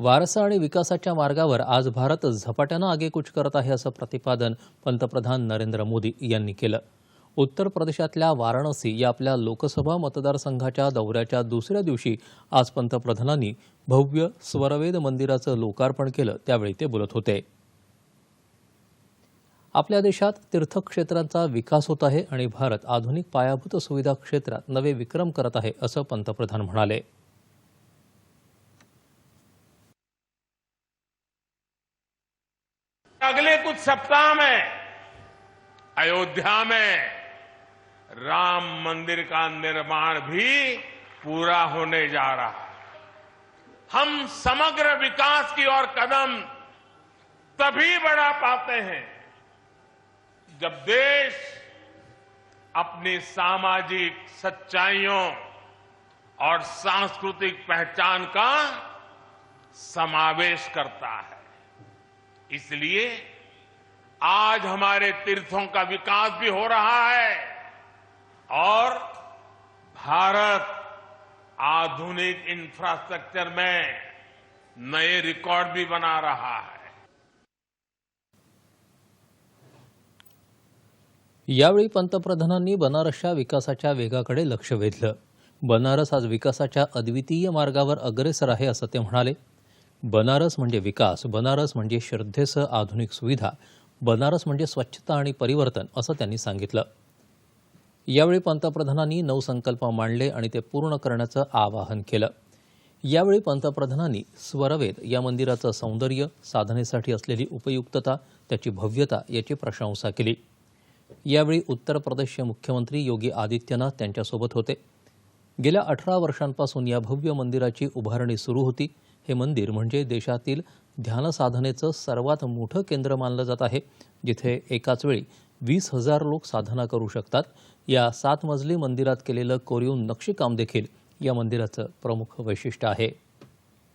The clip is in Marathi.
वारसा आणि विकासाच्या मार्गावर आज भारत झपाट्यानं आगेकूच करत आहे असं प्रतिपादन पंतप्रधान नरेंद्र मोदी यांनी केलं. उत्तर प्रदेशातल्या वाराणसी या आपल्या लोकसभा मतदारसंघाच्या दौऱ्याच्या दुसऱ्या दिवशी आज पंतप्रधानांनी भव्य स्वरवेद मंदिराचं लोकार्पण केलं त्यावेळी ते बोलत होते. आपल्या देशात तीर्थक्षेत्रांचा विकास होत आहे आणि भारत आधुनिक पायाभूत सुविधा क्षेत्रात नवे विक्रम करत आहे असं पंतप्रधान म्हणाले. अगले कुछ सप्ताह में, अयोध्या में, राम मंदिर का निर्माण भी पूरा होने जा रहा है। हम समग्र विकास की ओर कदम तभी बढ़ा पाते हैं जब देश अपनी सामाजिक सच्चाइयों और सांस्कृतिक पहचान का समावेश करता है। इसलिए आज हमारे तीर्थों का विकास भी हो रहा है और भारत आधुनिक इंफ्रास्ट्रक्चर में नए रिकॉर्ड भी बना रहा है। यावेळी पंतप्रधानांनी बनारसच्या विकासाच्या वेगाकडे लक्ष वेधलं. बनारस आज विकासाच्या अद्वितीय मार्गावर अग्रेसर आहे असं ते म्हणाले. बनारस म्हणजे विकास बनारस म्हणजे श्रद्धेसह आधुनिक सुविधा बनारस म्हणजे स्वच्छता आणि परिवर्तन असं त्यांनी सांगितलं. यावेळी पंतप्रधानांनी नऊ संकल्प मांडले आणि ते पूर्ण करण्याचं आवाहन केलं. यावेळी पंतप्रधानांनी स्वरवेद या मंदिराचं सौंदर्य साधनेसाठी असलेली उपयुक्तता त्याची भव्यता याची प्रशंसा केली. यावेळी उत्तर प्रदेशचे मुख्यमंत्री योगी आदित्यनाथ त्यांच्यासोबत होते. गेल्या अठरा वर्षांपासून या भव्य मंदिराची उभारणी सुरू होती. हे मंदिर म्हणजे देशातील ध्यानसाधनेचं सर्वात मोठं केंद्र मानलं जात आहे जिथे एकाच वेळी वीस हजार लोक साधना करू शकतात. या सात मजली मंदिरात केलेलं कोरीव नक्षीकाम देखील या मंदिराचं प्रमुख वैशिष्ट्य आहे.